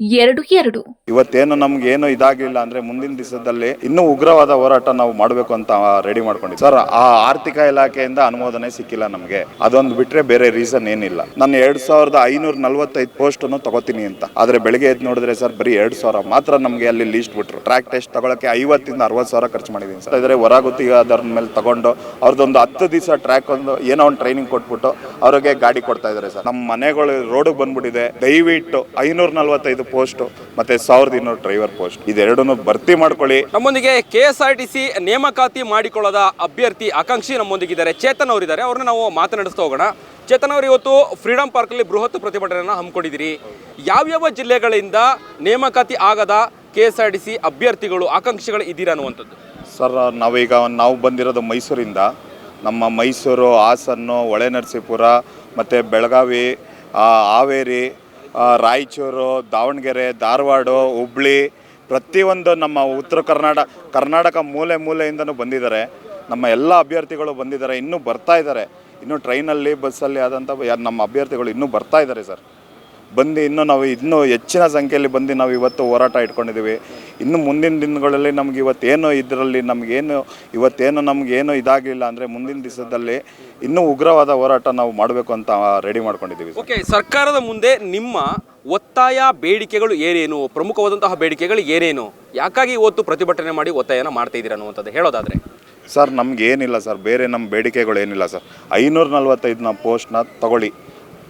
ಎರಡು ಎರಡು. ಇವತ್ತೇನು ನಮ್ಗೆ ಏನು ಇದಾಗಲಿಲ್ಲ ಅಂದ್ರೆ ಮುಂದಿನ ದಿವಸದಲ್ಲಿ ಇನ್ನೂ ಉಗ್ರವಾದ ಹೋರಾಟ ನಾವು ಮಾಡಬೇಕು ಅಂತ ರೆಡಿ ಮಾಡ್ಕೊಂಡಿದ್ವಿ. ಸರ್ ಆ ಆರ್ಥಿಕ ಇಲಾಖೆಯಿಂದ ಅನುಮೋದನೆ ಸಿಕ್ಕಿಲ್ಲ ನಮಗೆ. ಅದೊಂದು ಬಿಟ್ರೆ ಬೇರೆ ರೀಸನ್ ಏನಿಲ್ಲ. ನಾನು ಎರಡ್ ಸಾವಿರದ ಐನೂರ ನಲ್ವತ್ತೈದು ಪೋಸ್ಟ್ ಅನ್ನು ತಗೋತೀನಿ ಅಂತ. ಆದ್ರೆ ಬೆಳಿಗ್ಗೆ ಎದ್ದು ನೋಡಿದ್ರೆ ಸರ್ ಬರೀ ಎರಡ್ ಸಾವಿರ. ಮಾತ್ರ ನಮಗೆ ಅಲ್ಲಿ ಲೀಸ್ಟ್ ಬಿಟ್ರು. ಟ್ರ್ಯಾಕ್ ಟೆಸ್ಟ್ ತಗೊಳಕ್ಕೆ ಐವತ್ತಿಂದ ಅರವತ್ತು ಸಾವಿರ ಖರ್ಚು ಮಾಡಿದೀನಿ ಸರ್ ಇದ್ರೆ ಹೊರಗುತ್ತಿಗೆ ಅದರ ಮೇಲೆ ತಗೊಂಡು ಅವ್ರದ್ದೊಂದು ಹತ್ತು ದಿವಸ ಟ್ರ್ಯಾಕ್ ಒಂದು ಏನೋ ಒಂದು ಟ್ರೈನಿಂಗ್ ಕೊಟ್ಬಿಟ್ಟು ಅವ್ರಿಗೆ ಗಾಡಿ ಕೊಡ್ತಾ ಇದಾರೆ ಸರ್ ನಮ್ಮ ಮನೆಗಳು ರೋಡ್ ಬಂದ್ಬಿಟ್ಟಿದೆ. ದಯವಿಟ್ಟು ಐನೂರ ನಲ್ವತ್ತೈದು ಪೋಸ್ಟ್ ಮತ್ತೆ ಸಾವಿರದ ಇನ್ನೂರು ಡ್ರೈವರ್ ಪೋಸ್ಟ್. ಇದೆರಡನ್ನು ಭರ್ತಿ ಮಾಡ್ಕೊಳ್ಳಿ. ನಮ್ಮೊಂದಿಗೆ K S R T C ನೇಮಕಾತಿ ಮಾಡಿಕೊಳ್ಳದ ಅಭ್ಯರ್ಥಿ ಆಕಾಂಕ್ಷಿ ನಮ್ಮೊಂದಿಗಿದ್ದಾರೆ. ಚೇತನ್ ಅವರಿದ್ದಾರೆ. ಅವ್ರನ್ನ ನಾವು ಮಾತನಾಡಿಸ್ತಾ ಹೋಗೋಣ. ಚೇತನ್ ಅವರು ಇವತ್ತು ಫ್ರೀಡಂ ಪಾರ್ಕಲ್ಲಿ ಬೃಹತ್ ಪ್ರತಿಭಟನೆಯನ್ನು ಹಮ್ಮಿಕೊಂಡಿದ್ದೀರಿ. ಯಾವ್ಯಾವ ಜಿಲ್ಲೆಗಳಿಂದ ನೇಮಕಾತಿ ಆಗದ K S R T C ಅಭ್ಯರ್ಥಿಗಳು ಆಕಾಂಕ್ಷಿಗಳು ಇದ್ದೀರಾ ಅನ್ನುವಂಥದ್ದು? ಸರ್ ನಾವೀಗ ನಾವು ಬಂದಿರೋದು ಮೈಸೂರಿಂದ. ನಮ್ಮ ಮೈಸೂರು ಹಾಸನ್ನು ಹೊಳೆನರಸೀಪುರ ಮತ್ತು ಬೆಳಗಾವಿ ಹಾವೇರಿ ರಾಯಚೂರು, ದಾವಣಗೆರೆ, ಧಾರವಾಡ, ಹುಬ್ಳಿ, ಪ್ರತಿಯೊಂದು ನಮ್ಮ ಉತ್ತರ ಕರ್ನಾಟಕ ಕರ್ನಾಟಕ ಮೂಲೆ ಮೂಲೆಯಿಂದನೂ ಬಂದಿದ್ದಾರೆ. ನಮ್ಮ ಎಲ್ಲ ಅಭ್ಯರ್ಥಿಗಳು ಬಂದಿದ್ದಾರೆ, ಇನ್ನೂ ಬರ್ತಾ ಇದ್ದಾರೆ. ಇನ್ನೂ ಟ್ರೈನಲ್ಲಿ ಬಸ್ಸಲ್ಲಿ ಆದಂಥ ನಮ್ಮ ಅಭ್ಯರ್ಥಿಗಳು ಇನ್ನೂ ಬರ್ತಾ ಇದ್ದಾರೆ ಸರ್ ಬಂದು ಇನ್ನೂ ನಾವು ಇನ್ನೂ ಹೆಚ್ಚಿನ ಸಂಖ್ಯೆಯಲ್ಲಿ ಬಂದು ನಾವು ಇವತ್ತು ಹೋರಾಟ ಇಟ್ಕೊಂಡಿದ್ದೀವಿ. ಇನ್ನು ಮುಂದಿನ ದಿನಗಳಲ್ಲಿ ನಮ್ಗೆ ಇವತ್ತೇನು ಇದರಲ್ಲಿ ನಮಗೇನು ಇವತ್ತೇನು ನಮಗೇನು ಇದಾಗಲಿಲ್ಲ ಅಂದರೆ ಮುಂದಿನ ದಿವಸದಲ್ಲಿ ಇನ್ನೂ ಉಗ್ರವಾದ ಹೋರಾಟ ನಾವು ಮಾಡಬೇಕು ಅಂತ ರೆಡಿ ಮಾಡ್ಕೊಂಡಿದ್ದೀವಿ ಓಕೆ ಸರ್ಕಾರದ ಮುಂದೆ ನಿಮ್ಮ ಒತ್ತಾಯ ಬೇಡಿಕೆಗಳು ಏನೇನು? ಪ್ರಮುಖವಾದಂತಹ ಬೇಡಿಕೆಗಳು ಏನೇನು? ಯಾಕಾಗಿ ಇವತ್ತು ಪ್ರತಿಭಟನೆ ಮಾಡಿ ಒತ್ತಾಯನ ಮಾಡ್ತಾ ಇದ್ದೀರಾ ಅನ್ನುವಂಥದ್ದು ಹೇಳೋದಾದರೆ. ಸರ್ ನಮಗೇನಿಲ್ಲ ಸರ್ ಬೇರೆ ನಮ್ಮ ಬೇಡಿಕೆಗಳು ಏನಿಲ್ಲ ಸರ್. ಐನೂರ ನಲ್ವತ್ತೈದನ ಪೋಸ್ಟ್ನ ತಗೊಳ್ಳಿ.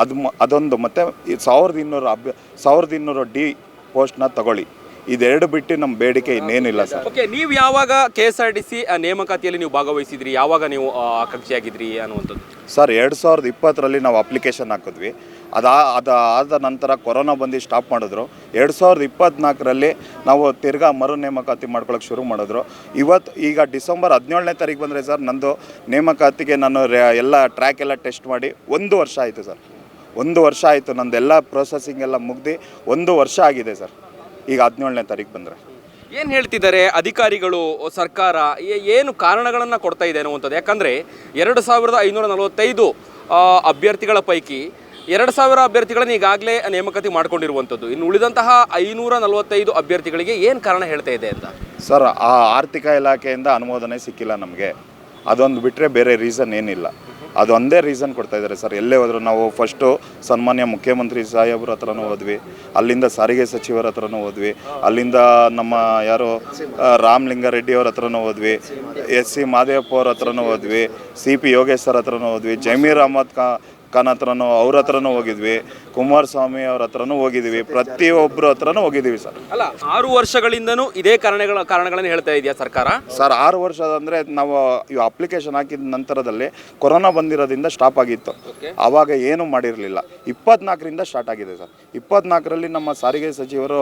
ಅದು ಅದೊಂದು. ಮತ್ತು ಈ ಸಾವಿರದ ಇನ್ನೂರು ಅಭ್ಯ ಸಾವಿರದ ಇನ್ನೂರು ಡಿ ಪೋಸ್ಟ್ನ ತಗೊಳ್ಳಿ. ಇದೆರಡು ಬಿಟ್ಟು ನಮ್ಮ ಬೇಡಿಕೆ ಇನ್ನೇನಿಲ್ಲ ಸರ್. ಓಕೆ ನೀವು ಯಾವಾಗ K S R T C ನೇಮಕಾತಿಯಲ್ಲಿ ನೀವು ಭಾಗವಹಿಸಿದ್ರಿ? ಯಾವಾಗ ನೀವು ಆ, ಆಕಾಂಕ್ಷಿಯಾಗಿದ್ರಿ ಅನ್ನುವಂಥದ್ದು? ಸರ್ ಎರಡು ಸಾವಿರದ ಇಪ್ಪತ್ತರಲ್ಲಿ ನಾವು ಅಪ್ಲಿಕೇಶನ್ ಹಾಕಿದ್ವಿ. ಅದಾ ಅದು ಆದ ನಂತರ ಕೊರೋನಾ ಬಂದು ಸ್ಟಾಪ್ ಮಾಡಿದ್ರು. ಎರಡು ಸಾವಿರದ ಇಪ್ಪತ್ತ್ನಾಲ್ಕರಲ್ಲಿ ನಾವು ತಿರ್ಗಾ ಮರು ನೇಮಕಾತಿ ಮಾಡ್ಕೊಳ್ಳೋಕೆ ಶುರು ಮಾಡಿದ್ರು. ಇವತ್ತು ಈಗ ಡಿಸೆಂಬರ್ ಹದಿನೇಳನೇ ತಾರೀಕು ಬಂದರೆ ಸರ್ ನಂದು ನೇಮಕಾತಿಗೆ ನಾನು ರೆ- ಎಲ್ಲ ಟ್ರ್ಯಾಕ್ ಎಲ್ಲ ಟೆಸ್ಟ್ ಮಾಡಿ ಒಂದು ವರ್ಷ ಆಯಿತು ಸರ್. ಒಂದು ವರ್ಷ ಆಯಿತು ನಂದೆಲ್ಲ ಪ್ರೊಸೆಸಿಂಗ್ ಎಲ್ಲ ಮುಗ್ದು ಒಂದು ವರ್ಷ ಆಗಿದೆ ಸರ್. ಈಗ ಹದಿನೇಳನೇ ತಾರೀಕು ಬಂದರೆ. ಏನು ಹೇಳ್ತಿದ್ದಾರೆ ಅಧಿಕಾರಿಗಳು ಸರ್ಕಾರ ಏನು ಕಾರಣಗಳನ್ನು ಕೊಡ್ತಾ ಇದೆ ಅನ್ನುವಂಥದ್ದು? ಯಾಕಂದರೆ ಎರಡು ಸಾವಿರದ ಐನೂರ ನಲವತ್ತೈದು ಅಭ್ಯರ್ಥಿಗಳ ಪೈಕಿ ಎರಡು ಸಾವಿರ ಅಭ್ಯರ್ಥಿಗಳನ್ನು ಈಗಾಗಲೇ ನೇಮಕಾತಿ ಮಾಡಿಕೊಂಡಿರುವಂಥದ್ದು. ಇನ್ನು ಉಳಿದಂತಹ ಐನೂರ ನಲವತ್ತೈದು ಅಭ್ಯರ್ಥಿಗಳಿಗೆ ಏನು ಕಾರಣ ಹೇಳ್ತಾ ಇದೆ ಅಂತ? ಸರ್ ಆ ಆರ್ಥಿಕ ಇಲಾಖೆಯಿಂದ ಅನುಮೋದನೆ ಸಿಕ್ಕಿಲ್ಲ ನಮಗೆ. ಅದೊಂದು ಬಿಟ್ಟರೆ ಬೇರೆ ರೀಸನ್ ಏನಿಲ್ಲ. ಅದು ಒಂದೇ ರೀಸನ್ ಕೊಡ್ತಾ ಇದ್ದಾರೆ ಸರ್. ಎಲ್ಲೇ ಹೋದ್ರು ನಾವು ಫಸ್ಟು ಸನ್ಮಾನ್ಯ ಮುಖ್ಯಮಂತ್ರಿ ಸಾಹೇಬ್ರ ಹತ್ರನೂ ಹೋದ್ವಿ. ಅಲ್ಲಿಂದ ಸಾರಿಗೆ ಸಚಿವರ ಹತ್ರನೂ ಹೋದ್ವಿ. ಅಲ್ಲಿಂದ ನಮ್ಮ ಯಾರು ರಾಮಲಿಂಗಾರೆಡ್ಡಿ ಅವ್ರ ಹತ್ರನೂ ಹೋದ್ವಿ. ಎಸ್ ಸಿ ಮಾದೇವಪ್ಪ ಅವ್ರ ಹತ್ರನೂ ಹೋದ್ವಿ. ಸಿ ಪಿ ಯೋಗೇಶ್ ಸರ್ ಹತ್ರನೂ ಹೋದ್ವಿ. ಜಮೀರ್ ಅಹಮದ್ ಖಾ ಖಾನ್ ಹತ್ರನೂ ಅವ್ರ ಹತ್ರನೂ ಹೋಗಿದ್ವಿ ಕುಮಾರಸ್ವಾಮಿ ಅವ್ರ ಹತ್ರನೂ ಹೋಗಿದ್ವಿ ಪ್ರತಿಯೊಬ್ಬರ ಹತ್ರನೂ ಹೋಗಿದ್ದೀವಿ ಸರ್. ಅಲ್ಲ ಆರು ವರ್ಷಗಳಿಂದನೂ ಇದೇ ಕಾರಣಗಳ ಕಾರಣಗಳನ್ನು ಹೇಳ್ತಾ ಇದೆಯಾ ಸರ್ಕಾರ? ಸರ್ ಆರು ವರ್ಷ ಅಂದರೆ ನಾವು ಇವು ಅಪ್ಲಿಕೇಶನ್ ಹಾಕಿದ ನಂತರದಲ್ಲಿ ಕೊರೋನಾ ಬಂದಿರೋದ್ರಿಂದ ಸ್ಟಾಪ್ ಆಗಿತ್ತು. ಆವಾಗ ಏನು ಮಾಡಿರಲಿಲ್ಲ. ಇಪ್ಪತ್ನಾಲ್ಕರಿಂದ ಸ್ಟಾರ್ಟ್ ಆಗಿದೆ ಸರ್. ಇಪ್ಪತ್ನಾಲ್ಕರಲ್ಲಿ ನಮ್ಮ ಸಾರಿಗೆ ಸಚಿವರು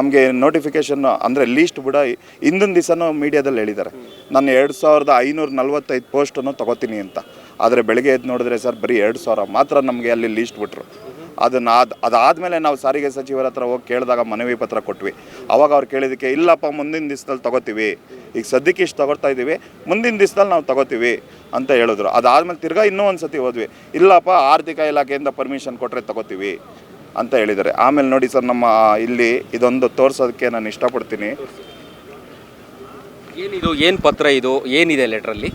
ನಮಗೆ ನೋಟಿಫಿಕೇಶನ್ ಅಂದರೆ ಲೀಸ್ಟ್ ಬಿಡ ಹಿಂದಿನ ದಿವಸನೂ ಮೀಡಿಯಾದಲ್ಲಿ ಹೇಳಿದ್ದಾರೆ. ನಾನು ಎರಡು ಸಾವಿರದ ಐನೂರ ನಲ್ವತ್ತೈದು ಪೋಸ್ಟನ್ನು ತಗೋತೀನಿ ಅಂತ. ಆದರೆ ಬೆಳಗ್ಗೆ ಎದ್ದು ನೋಡಿದ್ರೆ ಸರ್ ಬರೀ ಎರಡು ಸಾವಿರ ಮಾತ್ರ ನಮಗೆ ಅಲ್ಲಿ ಲೀಸ್ಟ್ ಬಿಟ್ರು. ಅದನ್ನು ಅದು ಅದಾದಮೇಲೆ ನಾವು ಸಾರಿಗೆ ಸಚಿವರ ಹತ್ರ ಹೋಗಿ ಕೇಳಿದಾಗ ಮನವಿ ಪತ್ರ ಕೊಟ್ವಿ. ಅವಾಗ ಅವ್ರು ಕೇಳಿದಕ್ಕೆ ಇಲ್ಲಪ್ಪ, ಮುಂದಿನ ದಿವಸದಲ್ಲಿ ತಗೋತೀವಿ. ಈಗ ಸದ್ಯಕ್ಕೆ ಇಷ್ಟು ತಗೋತಾ ಇದ್ದೀವಿ, ಮುಂದಿನ ದಿವಸದಲ್ಲಿ ನಾವು ತಗೋತೀವಿ ಅಂತ ಹೇಳಿದ್ರು. ಅದಾದಮೇಲೆ ತಿರ್ಗಾ ಇನ್ನೂ ಒಂದು ಸತಿ ಹೋದ್ವಿ. ಇಲ್ಲಪ್ಪ, ಆರ್ಥಿಕ ಇಲಾಖೆಯಿಂದ ಪರ್ಮಿಷನ್ ಕೊಟ್ಟರೆ ತಗೋತೀವಿ ಅಂತ ಹೇಳಿದ್ದಾರೆ. ಆಮೇಲೆ ನೋಡಿ ಸರ್, ನಮ್ಮ ಇಲ್ಲಿ ಇದೊಂದು ತೋರಿಸೋದಕ್ಕೆ ನಾನು ಇಷ್ಟಪಡ್ತೀನಿ. ಏನಿದು, ಏನು ಪತ್ರ ಇದು? ಏನಿದೆ ಲೆಟ್ರಲ್ಲಿ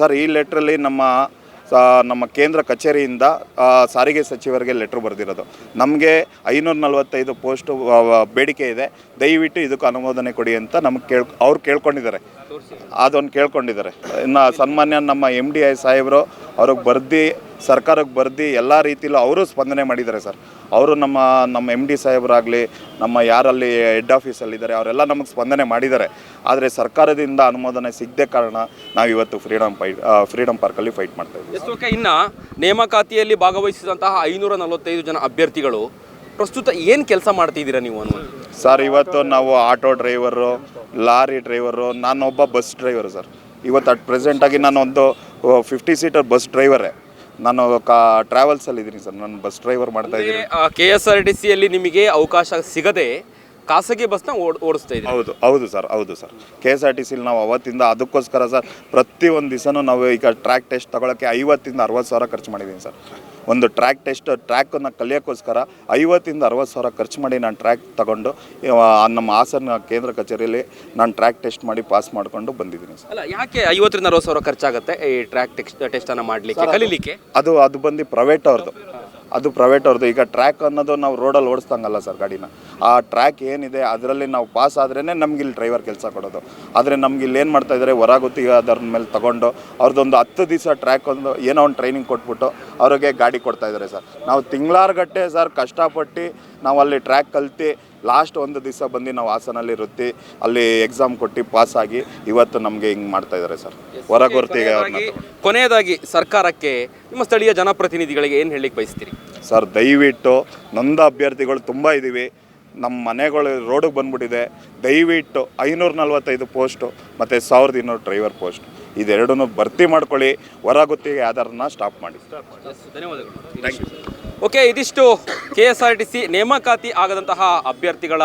ಸರ್, ಈ ಲೆಟ್ರಲ್ಲಿ ನಮ್ಮ ನಮ್ಮ ಕೇಂದ್ರ ಕಚೇರಿಯಿಂದ ಸಾರಿಗೆ ಸಚಿವರಿಗೆ ಲೆಟ್ರ್ ಬರೆದಿರೋದು. ನಮಗೆ ಐನೂರ ನಲವತ್ತೈದು ಪೋಸ್ಟು ಬೇಡಿಕೆ ಇದೆ. ದಯವಿಟ್ಟು ಇದಕ್ಕೆ ಅನುಮೋದನೆ ಕೊಡಿ ಅಂತ ನಮಗೆ ಕೇಳ್, ಅವ್ರು ಕೇಳ್ಕೊಂಡಿದ್ದಾರೆ. ಅದೊಂದು ಕೇಳ್ಕೊಂಡಿದ್ದಾರೆ. ಇನ್ನು ಸನ್ಮಾನ್ಯ ನಮ್ಮ ಎಂ ಡಿ ಐ ಸಾಹೇಬರು, ಅವ್ರಿಗೆ ಬರ್ದು, ಸರ್ಕಾರಕ್ಕೆ ಬರ್ದು ಎಲ್ಲ ರೀತಿಯಲ್ಲೂ ಅವರು ಸ್ಪಂದನೆ ಮಾಡಿದ್ದಾರೆ ಸರ್. ಅವರು ನಮ್ಮ ನಮ್ಮ ಎಂ ಡಿ ಸಾಹೇಬರಾಗಲಿ, ನಮ್ಮ ಯಾರಲ್ಲಿ ಹೆಡ್ ಆಫೀಸಲ್ಲಿದ್ದಾರೆ ಅವರೆಲ್ಲ ನಮಗೆ ಸ್ಪಂದನೆ ಮಾಡಿದ್ದಾರೆ. ಆದರೆ ಸರ್ಕಾರದಿಂದ ಅನುಮೋದನೆ ಸಿಗದೆ ಕಾರಣ ನಾವು ಇವತ್ತು ಫ್ರೀಡಮ್ ಫೈಟ್ ಫ್ರೀಡಮ್ ಪಾರ್ಕಲ್ಲಿ ಫೈಟ್ ಮಾಡ್ತಾ ಇದ್ದೀವಿ. ಎಷ್ಟೋ ಇನ್ನು ನೇಮಕಾತಿಯಲ್ಲಿ ಭಾಗವಹಿಸಿದಂತಹ ಐನೂರ ನಲವತ್ತೈದು ಜನ ಅಭ್ಯರ್ಥಿಗಳು. ಪ್ರಸ್ತುತ ಏನು ಕೆಲಸ ಮಾಡ್ತಿದ್ದೀರಾ ನೀವು ಅನ್ನೋದು ಸರ್ ಇವತ್ತು ನಾವು ಆಟೋ ಡ್ರೈವರು ಲಾರಿ ಡ್ರೈವರು ನಾನೊಬ್ಬ ಬಸ್ ಡ್ರೈವರು ಸರ್. ಇವತ್ತು ಅಟ್ ಪ್ರೆಸೆಂಟಾಗಿ ನಾನು ಒಂದು ಫಿಫ್ಟಿ ಸೀಟರ್ ಬಸ್ ಡ್ರೈವರೇ. ನಾನು ಕಾ ಟ್ರಾವೆಲ್ಸಲ್ಲಿ ಇದ್ದೀನಿ ಸರ್. ನಾನು ಬಸ್ ಡ್ರೈವರ್ ಮಾಡ್ತಾ ಇದ್ದೀನಿ. ಕೆ ಎಸ್ ಆರ್ ಟಿ ಸಿಯಲ್ಲಿ ನಿಮಗೆ ಅವಕಾಶ ಸಿಗದೆ ಖಾಸಗಿ ಬಸ್ನ ಓಡ್ ಓಡಿಸ್ತಾ ಇದ್ದೀವಿ. ಹೌದು ಹೌದು ಸರ್ ಹೌದು sir. K S R T ಸಿಲಿ ನಾವು ಅವತ್ತಿಂದ ಅದಕ್ಕೋಸ್ಕರ ಸರ್ ಪ್ರತಿ ಒಂದು ದಿವಸನೂ ನಾವು ಈಗ ಟ್ರ್ಯಾಕ್ ಟೆಸ್ಟ್ ತಗೊಳ್ಳೋಕ್ಕೆ ಐವತ್ತಿಂದ ಅರವತ್ತು ಸಾವಿರ ಖರ್ಚು ಮಾಡಿದ್ದೀನಿ ಸರ್. ಒಂದು ಟ್ರ್ಯಾಕ್ ಟೆಸ್ಟ್ ಟ್ರ್ಯಾಕನ್ನು ಕಲಿಯೋಕ್ಕೋಸ್ಕರ ಐವತ್ತಿಂದ ಅರವತ್ತು ಸಾವಿರ ಖರ್ಚು ಮಾಡಿ ನಾನು ಟ್ರ್ಯಾಕ್ ತಗೊಂಡು ನಮ್ಮ ಹಾಸನ ಕೇಂದ್ರ ಕಚೇರಿಯಲ್ಲಿ ನಾನು ಟ್ರ್ಯಾಕ್ ಟೆಸ್ಟ್ ಮಾಡಿ ಪಾಸ್ ಮಾಡಿಕೊಂಡು ಬಂದಿದ್ದೀನಿ ಸರ್. ಅಲ್ಲ ಯಾಕೆ ಐವತ್ತರಿಂದ ಅರವತ್ತು ಸಾವಿರ ಖರ್ಚಾಗುತ್ತೆ ಈ ಟ್ರ್ಯಾಕ್ ಟೆಸ್ಟ್ ಟೆಸ್ಟನ್ನು ಮಾಡಲಿಕ್ಕೆ ಕಲೀಲಿಕ್ಕೆ? ಅದು ಅದು ಬಂದು ಪ್ರೈವೇಟ್ ಅವ್ರದ್ದು ಅದು ಪ್ರೈವೇಟ್ ಅವ್ರದ್ದು. ಈಗ ಟ್ರ್ಯಾಕ್ ಅನ್ನೋದು ನಾವು ರೋಡಲ್ಲಿ ಓಡಿಸ್ದಂಗಲ್ಲ ಸರ್ ಗಾಡಿನ. ಆ ಟ್ರ್ಯಾಕ್ ಏನಿದೆ ಅದರಲ್ಲಿ ನಾವು ಪಾಸ್ ಆದ್ರೇ ನಮ್ಗೆ ಇಲ್ಲಿ ಡ್ರೈವರ್ ಕೆಲಸ ಕೊಡೋದು. ಆದರೆ ನಮ್ಗೆ ಇಲ್ಲಿ ಏನು ಮಾಡ್ತಾ ಇದ್ದಾರೆ ಹೊರಗುತ್ತಿಗೆ ಅದರ ಮೇಲೆ ತಗೊಂಡು ಅವ್ರದ್ದೊಂದು ಹತ್ತು ದಿವಸ ಟ್ರ್ಯಾಕ್ ಒಂದು ಏನೋ ಒಂದು ಟ್ರೈನಿಂಗ್ ಕೊಟ್ಬಿಟ್ಟು ಅವ್ರಿಗೆ ಗಾಡಿ ಕೊಡ್ತಾ ಇದ್ದಾರೆ ಸರ್ ನಾವು ತಿಂಗಳಾರ್ಗಟ್ಟೆ ಸರ್ ಕಷ್ಟಪಟ್ಟು ನಾವು ಅಲ್ಲಿ ಟ್ರ್ಯಾಕ್ ಕಲ್ತು ಲಾಸ್ಟ್ ಒಂದು ದಿವಸ ಬಂದು ನಾವು ಹಾಸನಲ್ಲಿ ವೃತ್ತಿ ಅಲ್ಲಿ ಎಕ್ಸಾಮ್ ಕೊಟ್ಟು ಪಾಸ್ ಆಗಿ ಇವತ್ತು ನಮಗೆ ಹಿಂಗೆ ಮಾಡ್ತಾ ಇದ್ದಾರೆ ಸರ್. ಹೊರಗುರ್ತಿಗೆ ಅವ್ರನ್ನ ಕೊನೆಯದಾಗಿ- ಸರ್ಕಾರಕ್ಕೆ ನಿಮ್ಮ ಸ್ಥಳೀಯ ಜನಪ್ರತಿನಿಧಿಗಳಿಗೆ ಏನು ಹೇಳಲಿಕ್ಕೆ ಬಯಸ್ತೀರಿ? ಸರ್ ದಯವಿಟ್ಟು ನೊಂದ ಅಭ್ಯರ್ಥಿಗಳು ತುಂಬ ಇದ್ದೀವಿ. ನಮ್ಮ ಮನೆಗಳು ರೋಡಿಗೆ ಬಂದ್ಬಿಟ್ಟಿದೆ. ದಯವಿಟ್ಟು ಐನೂರ ನಲ್ವತ್ತೈದು ಪೋಸ್ಟು ಮತ್ತು ಸಾವಿರದ ಇನ್ನೂರು ಡ್ರೈವರ್ ಪೋಸ್ಟ್. ಇದೆರಡನ್ನೂ ಭರ್ತಿ ಮಾಡ್ಕೊಳ್ಳಿ. ಹೊರಗುತ್ತಿಗೆ ಆಧಾರನ ಸ್ಟಾಪ್ ಮಾಡಿ. ಓಕೆ, ಇದಿಷ್ಟು K S R T C ನೇಮಕಾತಿ ಆಗದಂತಹ ಅಭ್ಯರ್ಥಿಗಳ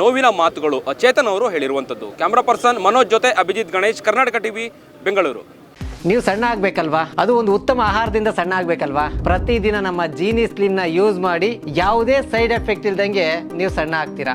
ನೋವಿನ ಮಾತುಗಳು ಚೇತನ್ ಅವರು ಹೇಳಿರುವಂಥದ್ದು. ಕ್ಯಾಮ್ರಾ ಪರ್ಸನ್ ಮನೋಜ್ ಜೊತೆ ಅಭಿಜಿತ್ ಗಣೇಶ್, ಕರ್ನಾಟಕ ಟಿವಿ, ಬೆಂಗಳೂರು. ನೀವು ಸಣ್ಣ ಆಗ್ಬೇಕಲ್ವಾ? ಅದು ಒಂದು ಉತ್ತಮ ಆಹಾರದಿಂದ ಸಣ್ಣ ಆಗ್ಬೇಕಲ್ವಾ? ಪ್ರತಿದಿನ ನಮ್ಮ ಜೀನಿ ಸ್ಲಿಮ್ನ ಯೂಸ್ ಮಾಡಿ ಯಾವುದೇ ಸೈಡ್ ಎಫೆಕ್ಟ್ ಇಲ್ದಂಗೆ ನೀವು ಸಣ್ಣ ಆಗ್ತೀರಾ?